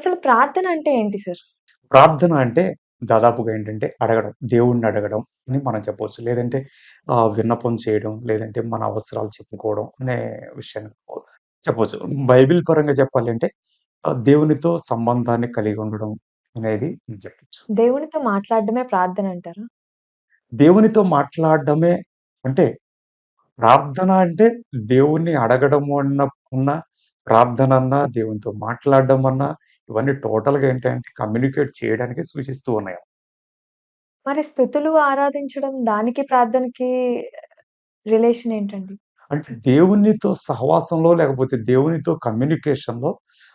అసలు ప్రార్థన అంటే ఏంటి సార్? ప్రార్థన అంటే దాదాపుగా ఏంటంటే అడగడం. దేవుడిని అడగడం అని మనం చెప్పొచ్చు. లేదంటే విన్నపం చేయడం, లేదంటే మన అవసరాలు చెప్పుకోవడం అనే విషయాన్ని చెప్పొచ్చు. బైబిల్ పరంగా చెప్పాలంటే దేవునితో సంబంధాన్ని కలిగి ఉండడం అనేది చెప్పొచ్చు. దేవునితో మాట్లాడడమే ప్రార్థన అంటారా? దేవునితో మాట్లాడడమే అంటే ప్రార్థన అంటే దేవుణ్ణి అడగడము అన్న అన్న ప్రార్థన అన్నా, దేవునితో మాట్లాడడం అన్నా ఇవన్నీ టోటల్‌గా ఏంటంటే కమ్యూనికేట్ చేయడానికి సూచిస్తూ ఉన్నాయి. మరి స్తుతులు ఆరాధించడం దానికి ప్రార్థనకి రిలేషన్ ఏంటండి? అంటే దేవునితో సహవాసంలో లేకపోతే దేవునితో కమ్యూనికేషన్‌లో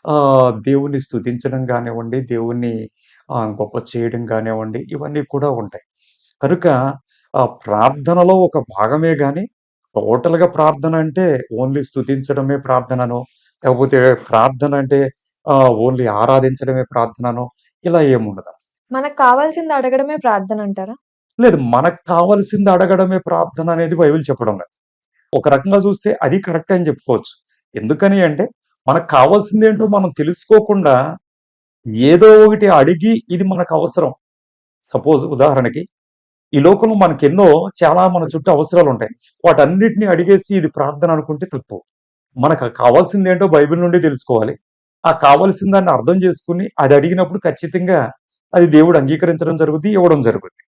ఆహ్, దేవుణ్ణి స్తుతించడం గానివ్వండి, దేవుణ్ణి ఆహ్, గొప్ప చేయడం గానివ్వండి, ఇవన్నీ కూడా ఉంటాయి. కనుక ఆహ్, ప్రార్థనలో ఒక భాగమే గాని, టోటల్‌గా ప్రార్థన అంటే ఓన్లీ స్తుతించడమే ప్రార్థననో, లేకపోతే ప్రార్థన అంటే ఓన్లీ ఆరాధించడమే ప్రార్థననో ఇలా ఏముండదు. మనకు కావాల్సింది అడగడమే ప్రార్థన అంటారా? లేదు. మనకు కావాల్సింది అడగడమే ప్రార్థన అనేది బైబిల్ చెప్పడం లేదు. ఒక రకంగా చూస్తే అది కరెక్టే అని చెప్పుకోవచ్చు. ఎందుకని అంటే మనకు కావాల్సిందేంటో మనం తెలుసుకోకుండా ఏదో ఒకటి అడిగి ఇది మనకు అవసరం. సపోజ్ ఉదాహరణకి ఈ లోకంలో మనకెన్నో చాలా మన చుట్టూ అవసరాలుంటాయి. వాటన్నిటిని అడిగేసి ఇది ప్రార్థన అనుకుంటే తప్పు. మనకు కావాల్సిందేంటో బైబిల్ నుండి తెలుసుకోవాలి. ఆ కావలసిన దాన్ని అర్థం చేసుకొని అది అడిగినప్పుడు ఖచ్చితంగా అది దేవుడు అంగీకరించడం జరుగుతుంది ఇవ్వడం జరుగుతుంది